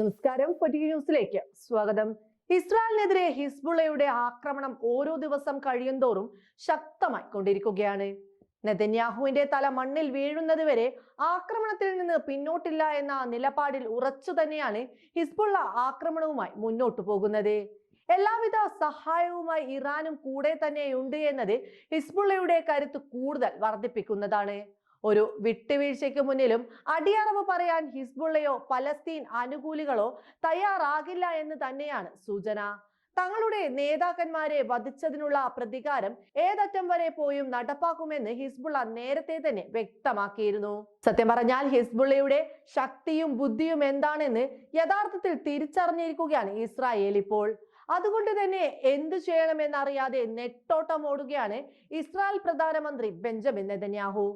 നമസ്കാരം. പൊറ്റിക ന്യൂസിലേക്ക് സ്വാഗതം. ഇസ്രായേലിനെതിരെ ഹിസ്ബുള്ളയുടെ ആക്രമണം ഓരോ ദിവസം കഴിയുന്തോറും ശക്തമായി കൊണ്ടിരിക്കുകയാണ് നെതന്യാഹുവിന്റെ തല മണ്ണിൽ വീഴുന്നത് വരെ ആക്രമണത്തിൽ നിന്ന് പിന്നോട്ടില്ല എന്ന നിലപാടിൽ ഉറച്ചു തന്നെയാണ് ഹിസ്ബുള്ള ആക്രമണവുമായി മുന്നോട്ടു പോകുന്നത്. എല്ലാവിധ സഹായവുമായി ഇറാനും കൂടെ തന്നെയുണ്ട് എന്നത് ഹിസ്ബുള്ളയുടെ കരുത്ത് കൂടുതൽ വർദ്ധിപ്പിക്കുന്നതാണ്. ഒരു വിട്ടുവീഴ്ചയ്ക്ക് മുന്നിലും അടിയറവ് പറയാൻ ഹിസ്ബുള്ളയോ പലസ്തീൻ അനുകൂലികളോ തയ്യാറാകില്ല എന്ന് തന്നെയാണ് സൂചന. തങ്ങളുടെ നേതാക്കന്മാരെ വധിച്ചതിനുള്ള പ്രതികാരം ഏതറ്റം വരെ പോയും നടപ്പാക്കുമെന്ന് ഹിസ്ബുള്ള നേരത്തെ തന്നെ വ്യക്തമാക്കിയിരുന്നു. സത്യം പറഞ്ഞാൽ ഹിസ്ബുള്ളയുടെ ശക്തിയും ബുദ്ധിയും എന്താണെന്ന് യഥാർത്ഥത്തിൽ തിരിച്ചറിഞ്ഞിരിക്കുകയാണ് ഇസ്രായേൽ ഇപ്പോൾ. അതുകൊണ്ട് തന്നെ എന്തു ചെയ്യണമെന്നറിയാതെ നെട്ടോട്ടം ഓടുകയാണ് ഇസ്രായേൽ പ്രധാനമന്ത്രി ബെഞ്ചമിൻ നെതന്യാഹു.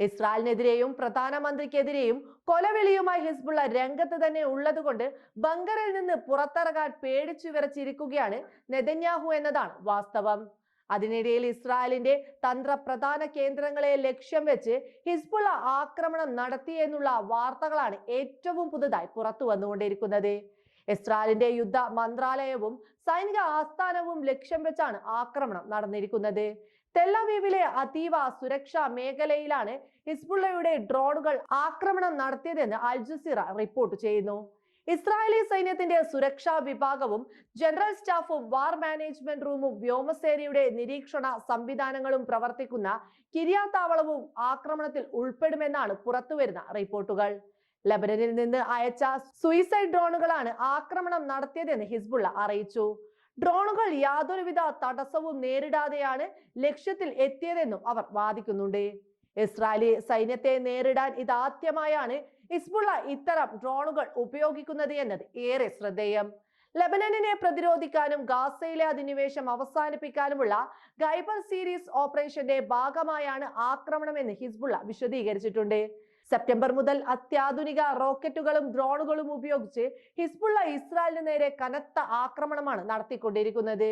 ഇസ്രായേലിനെതിരെയും പ്രധാനമന്ത്രിക്കെതിരെയും കൊലവിളിയുമായി ഹിസ്ബുള്ള രംഗത്ത് തന്നെ ഉള്ളതുകൊണ്ട് ബങ്കറിൽ നിന്ന് പുറത്തിറങ്ങാൻ പേടിച്ചു വിറച്ചിരിക്കുകയാണ് നെതന്യാഹു എന്നതാണ് വാസ്തവം. അതിനിടയിൽ ഇസ്രായേലിന്റെ തന്ത്രപ്രധാന കേന്ദ്രങ്ങളെ ലക്ഷ്യം വെച്ച് ഹിസ്ബുള്ള ആക്രമണം നടത്തിയെന്നുള്ള വാർത്തകളാണ് ഏറ്റവും പുതുതായി പുറത്തു വന്നുകൊണ്ടിരിക്കുന്നത്. ഇസ്രായേലിന്റെ യുദ്ധ മന്ത്രാലയവും സൈനിക ആസ്ഥാനവും ലക്ഷ്യം വെച്ചാണ് ആക്രമണം നടന്നിരിക്കുന്നത്. തെല്ലവീവിലെ അതീവ സുരക്ഷാ മേഖലയിലാണ് ഹിസ്ബുള്ളയുടെ ഡ്രോണുകൾ ആക്രമണം നടത്തിയതെന്ന് അൽ ജസീറ റിപ്പോർട്ട് ചെയ്യുന്നു. ഇസ്രായേലി സൈന്യത്തിന്റെ സുരക്ഷാ വിഭാഗവും ജനറൽ സ്റ്റാഫും വാർ മാനേജ്മെന്റ് റൂമും വ്യോമസേനയുടെ നിരീക്ഷണ സംവിധാനങ്ങളും പ്രവർത്തിക്കുന്ന കിരിയാത്താവളവും ആക്രമണത്തിൽ ഉൾപ്പെടുമെന്നാണ് പുറത്തുവരുന്ന റിപ്പോർട്ടുകൾ. ലബനനിൽ നിന്ന് അയച്ച സൂയിസൈഡ് ഡ്രോണുകളാണ് ആക്രമണം നടത്തിയതെന്ന് ഹിസ്ബുള്ള അറിയിച്ചു. ഡ്രോണുകൾ യാതൊരുവിധ തടസ്സവും നേരിടാതെയാണ് ലക്ഷ്യത്തിൽ എത്തിയതെന്നും അവർ വാദിക്കുന്നുണ്ട്. ഇസ്രായേലി സൈന്യത്തെ നേരിടാൻ ഇതാദ്യമായാണ് ഹിസ്ബുള്ള ഇത്തരം ഡ്രോണുകൾ ഉപയോഗിക്കുന്നത് എന്നത് ഏറെ ശ്രദ്ധേയം. ലബനനെ പ്രതിരോധിക്കാനും ഗാസയിലെ അധിനിവേശം അവസാനിപ്പിക്കാനുമുള്ള ഗൈബർ സീരീസ് ഓപ്പറേഷന്റെ ഭാഗമായാണ് ആക്രമണമെന്ന് ഹിസ്ബുള്ള വിശദീകരിച്ചിട്ടുണ്ട്. സെപ്റ്റംബർ മുതൽ അത്യാധുനിക റോക്കറ്റുകളും ഡ്രോണുകളും ഉപയോഗിച്ച് ഹിസ്ബുള്ള ഇസ്രായേലിന് നേരെ കനത്ത ആക്രമണമാണ് നടത്തിക്കൊണ്ടിരിക്കുന്നത്.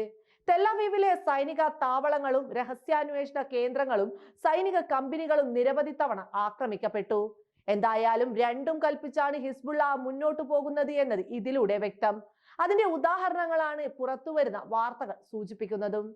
തെല്ലവീവിലെ സൈനിക താവളങ്ങളും രഹസ്യാന്വേഷണ കേന്ദ്രങ്ങളും സൈനിക കമ്പനികളും നിരവധി തവണ ആക്രമിക്കപ്പെട്ടു. എന്തായാലും രണ്ടും കൽപ്പിച്ചാണ് ഹിസ്ബുള്ള മുന്നോട്ടു പോകുന്നത് എന്നത് ഇതിലൂടെ വ്യക്തം. അതിന്റെ ഉദാഹരണങ്ങളാണ് പുറത്തുവരുന്ന വാർത്തകൾ സൂചിപ്പിക്കുന്നതും.